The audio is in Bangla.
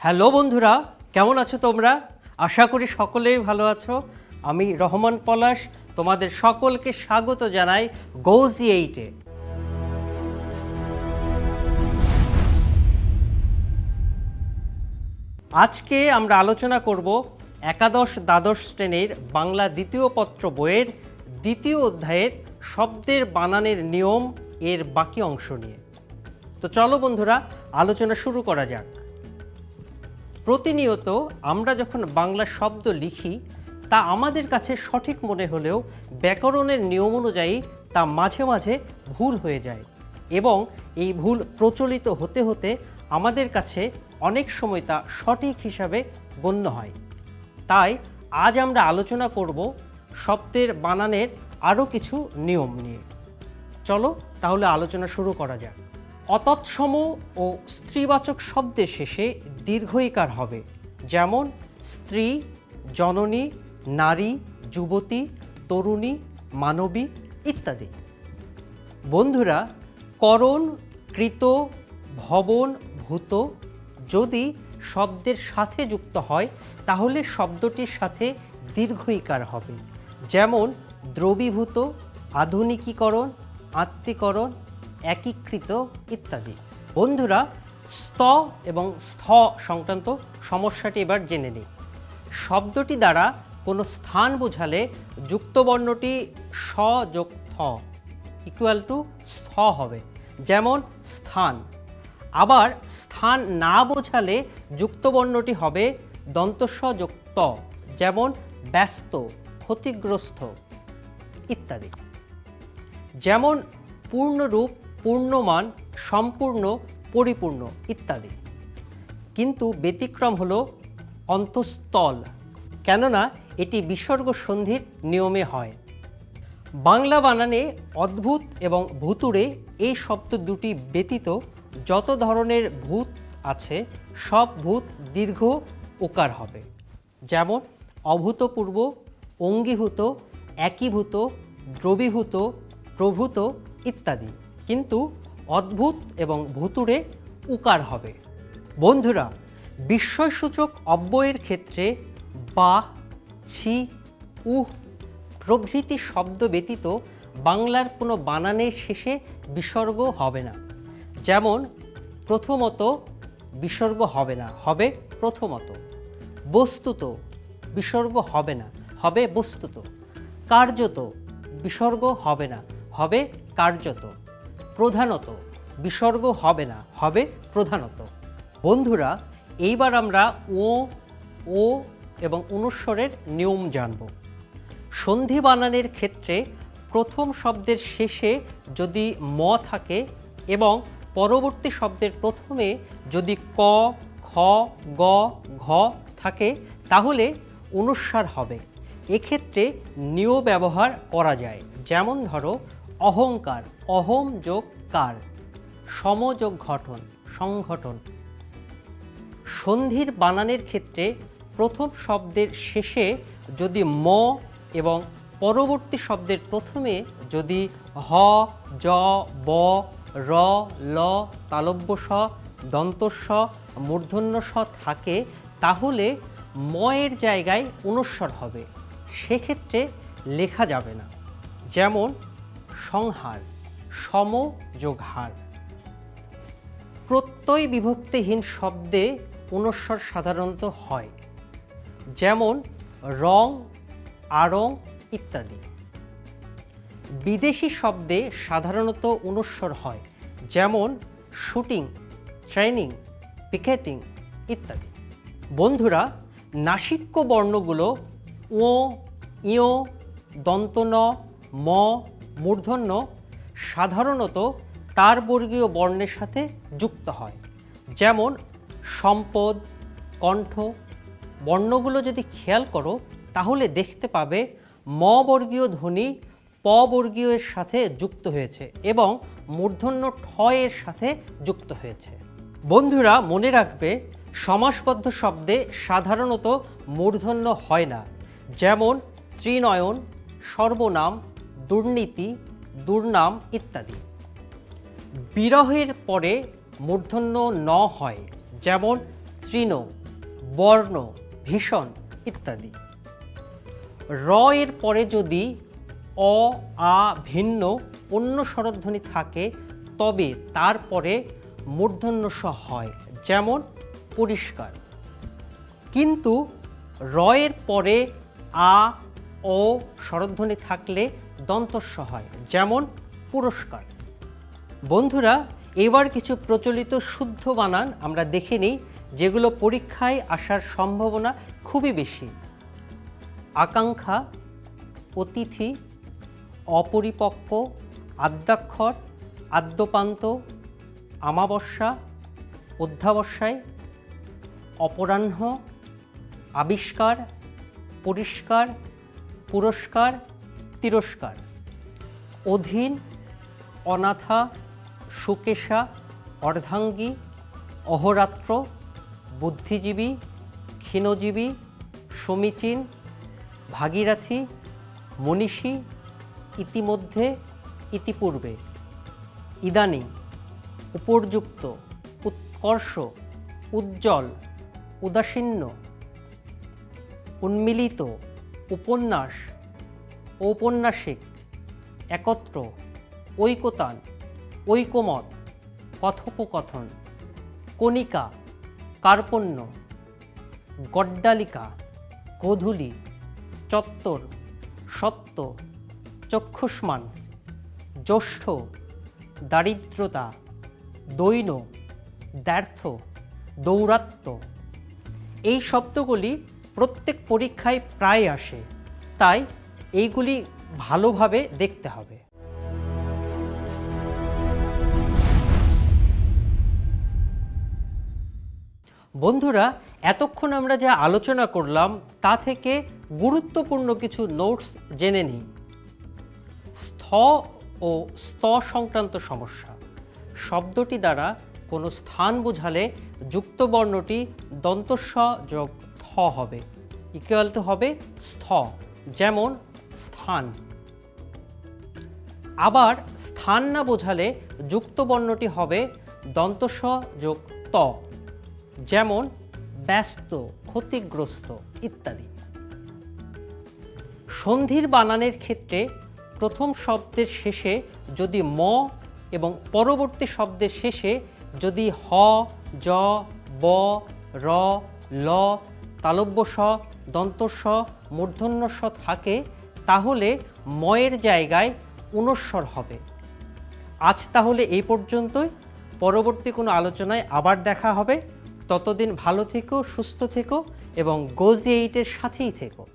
হ্যালো বন্ধুরা, কেমন আছো তোমরা? আশা করি সকলেই ভালো আছো। আমি রহমান পলাশ, তোমাদের সকলকে স্বাগত জানাই গৌজি এইটে আজকে আমরা আলোচনা করব একাদশ দ্বাদশ শ্রেণির বাংলা দ্বিতীয় পত্র বইয়ের দ্বিতীয় অধ্যায়ের শব্দের বানানের নিয়ম এর বাকি অংশ নিয়ে। তো চলো বন্ধুরা, আলোচনা শুরু করা যাক। প্রতিনিয়ত আমরা যখন বাংলা শব্দ লিখি, তা আমাদের কাছে সঠিক মনে হলেও ব্যাকরণের নিয়ম অনুযায়ী তা মাঝে মাঝে ভুল হয়ে যায় এবং এই ভুল প্রচলিত হতে হতে আমাদের কাছে অনেক সময় তা সঠিক হিসাবে গণ্য হয়। তাই আজ আমরা আলোচনা করব শব্দের বানানের আরও কিছু নিয়ম নিয়ে। চলো তাহলে আলোচনা শুরু করা যাক। অতৎসম ও স্ত্রীবাচক শব্দের শেষে দীর্ঘইকার হবে। যেমন, স্ত্রী, জননী, নারী, যুবতী, তরুণী, মানবী ইত্যাদি। বন্ধুরা, করণ, কৃত, ভবন, ভূত যদি শব্দের সাথে যুক্ত হয়, তাহলে শব্দটির সাথে দীর্ঘইকার হবে। যেমন দ্রবীভূত, আধুনিকীকরণ, আত্মীকরণ, একীকৃত ইত্যাদি। বন্ধুরা স্থ এবং স্থ সংক্রান্ত সমস্যাটি এবার জেনে নিই। শব্দটি দ্বারা কোনো স্থান বোঝালে যুক্তবর্ণটি স যোগ থ ইকুয়াল টু স্থ হবে, যেমন স্থান। আবার স্থান না বোঝালে যুক্তবর্ণটি হবে দন্তস্ব যোগ ত, যেমন ব্যস্ত, ক্ষতিগ্রস্ত। ইত্যাদি। যেমন পূর্ণরূপ, পূর্ণমান, সম্পূর্ণ, পরিপূর্ণ ইত্যাদি। কিন্তু ব্যতিক্রম হলো অন্তঃস্থল, কেননা এটি বিসর্গ সন্ধির নিয়মে হয়। বাংলা বানানে অদ্ভুত এবং ভুতুড়ে এই শব্দ দুটি ব্যতীত যত ধরনের ভূত আছে, সব ভূত দীর্ঘ ওকার হবে। যেমন অভূতপূর্ব, অঙ্গীভূত একীভূত, দ্রবীভূত, প্রভূত ইত্যাদি। কিন্তু অদ্ভুত এবং ভুতুড়ে উকার হবে। বন্ধুরা, বিস্ময়সূচক অব্যয়ের ক্ষেত্রে বা, ছি, উহ প্রভৃতি শব্দ ব্যতীত বাংলার কোনো বানানের শেষে বিসর্গ হবে না। যেমন, প্রথমত বিসর্গ হবে না, হবে প্রথমত। বস্তুত বিসর্গ হবে না, হবে বস্তুত। কার্যত বিসর্গ হবে না, হবে কার্যত। প্রধানত, বিসর্গ হবে না, হবে প্রধানত। বন্ধুরা, এইবার আমরা ও ও এবং অনুস্বরের নিয়ম জানব। সন্ধি বানানের ক্ষেত্রে প্রথম শব্দের শেষে যদি ম থাকে এবং পরবর্তী শব্দের প্রথমে যদি ক, খ, গ, ঘ থাকে, তাহলে অনুস্বার হবে। এক্ষেত্রে নিয় ব্যবহার করা যায়। যেমন ধরো, অহংকার, অহম যোগ কার, সমযোগ ঘটন, সংঘটন। সন্ধির বানানের ক্ষেত্রে প্রথম শব্দের শেষে যদি ম এবং পরবর্তী শব্দের প্রথমে যদি হ, জ, ব, র, ল, তালব্য স, দন্তস্ব, মূর্ধন্য স থাকে, তাহলে ময়ের জায়গায় অনুস্বর হবে। সেক্ষেত্রে লেখা যাবে না। যেমন, সংহার সম যোগ হার প্রত্যয় বিভক্তিহীন শব্দে অনুস্বর সাধারণত হয়। যেমন, রং, আরং ইত্যাদি। বিদেশি শব্দে সাধারণত অনুস্বর হয়, যেমন, শুটিং, ট্রেনিং, পিকেটিং ইত্যাদি। বন্ধুরা, নাসিক্য বর্ণগুলো ও ইয় দন্তন ম, মূর্ধন্য সাধারণত তার বর্গীয় বর্ণের সাথে যুক্ত হয়। যেমন, সম্পদ, কণ্ঠ, বর্ণগুলো যদি খেয়াল করো, তাহলে দেখতে পাবে ম বর্গীয় ধ্বনি প বর্গীয় এর সাথে যুক্ত হয়েছে এবং মূর্ধন্য ঠ এর সাথে যুক্ত হয়েছে। বন্ধুরা, মনে রাখবে, সমাসবদ্ধ শব্দে সাধারণত মূর্ধন্য হয় না। যেমন ত্রিনয়ন, সর্বনাম, দুর্নীতি, দুর্নাম ইত্যাদি। বিরহের পরে মূর্ধন্য ন হয়, যেমন তৃণ, বর্ণ, ভীষণ ইত্যাদি। র এর পরে যদি অ, আ, ভিন্ন অন্য স্বরধ্বনি থাকে, তবে তারপরে মূর্ধন্য স হয়, যেমন পরিষ্কার। কিন্তু র এর পরে আ ও স্বরধ্বনি থাকলে দন্তস্ব হয়, যেমন পুরস্কার। বন্ধুরা, এবার কিছু প্রচলিত শুদ্ধ বানান আমরা দেখে নিই, যেগুলো পরীক্ষায় আসার সম্ভাবনা খুবই বেশি। আকাঙ্ক্ষা, অতিথি, অপরিপক্ক, আদ্যাক্ষর, আদ্যপান্ত, আমাবস্যা, অধ্যাবস্যায়, অপরাহ্ন, আবিষ্কার, পরিষ্কার পুরস্কার, তিরস্কার। অধীন, অনাথা সুকেশা অর্ধাঙ্গী, অহরাত্র, বুদ্ধিজীবী, ক্ষীণজীবী, সমীচীন, ভাগীরথী, মনীষী, ইতিমধ্যে, ইতিপূর্বে। ইদানিং, উপর্যুক্ত, উৎকর্ষ, উজ্জ্বল, উদাসীন্য, উন্মিলিত উপন্যাস, ঔপন্যাসিক, একত্র, ঐকতান, ঐকমত, কথোপকথন, কণিকা, কার্পণ্য, গড্ডালিকা, গোধূলি, চত্বর সত্য চক্ষুষ্মান, জ্যৈষ্ঠ, দারিদ্রতা, দৈন, দ্ব্যর্থ দৌরাত্ম এই শব্দগুলি প্রত্যেক পরীক্ষায় প্রায় আসে। তাই এইগুলি ভালোভাবে দেখতে হবে। বন্ধুরা, এতক্ষণ আমরা যা আলোচনা করলাম, তা থেকে গুরুত্বপূর্ণ কিছু নোটস জেনে নিই। স্থ ও স্ত সংক্রান্ত সমস্যা। শব্দটি দ্বারা কোনো স্থান বোঝালে যুক্তবর্ণটি দন্তস্ব যোগ হবে ইকুয়াল টু হবে স্থ, যেমন স্থান। আবার স্থান না বোঝালে যুক্ত বর্ণটি হবে দন্তস্ব যোগ ত, যেমন ব্যস্ত, ক্ষতিগ্রস্ত ইত্যাদি। সন্ধির বানানের ক্ষেত্রে প্রথম শব্দের শেষে যদি ম এবং পরবর্তী শব্দের শেষে যদি হ, জ, ব, র, ল তালব্য স দন্তস্ব মূর্ধন্য স থাকে, তাহলে ময়ের জায়গায় উনস্বর হবে। আজ তাহলে এই পর্যন্তই। পরবর্তী কোনো আলোচনায় আবার দেখা হবে। ততদিন ভালো থেকো, সুস্থ থেকো এবং গোজি এইটের সাথেই থেকো।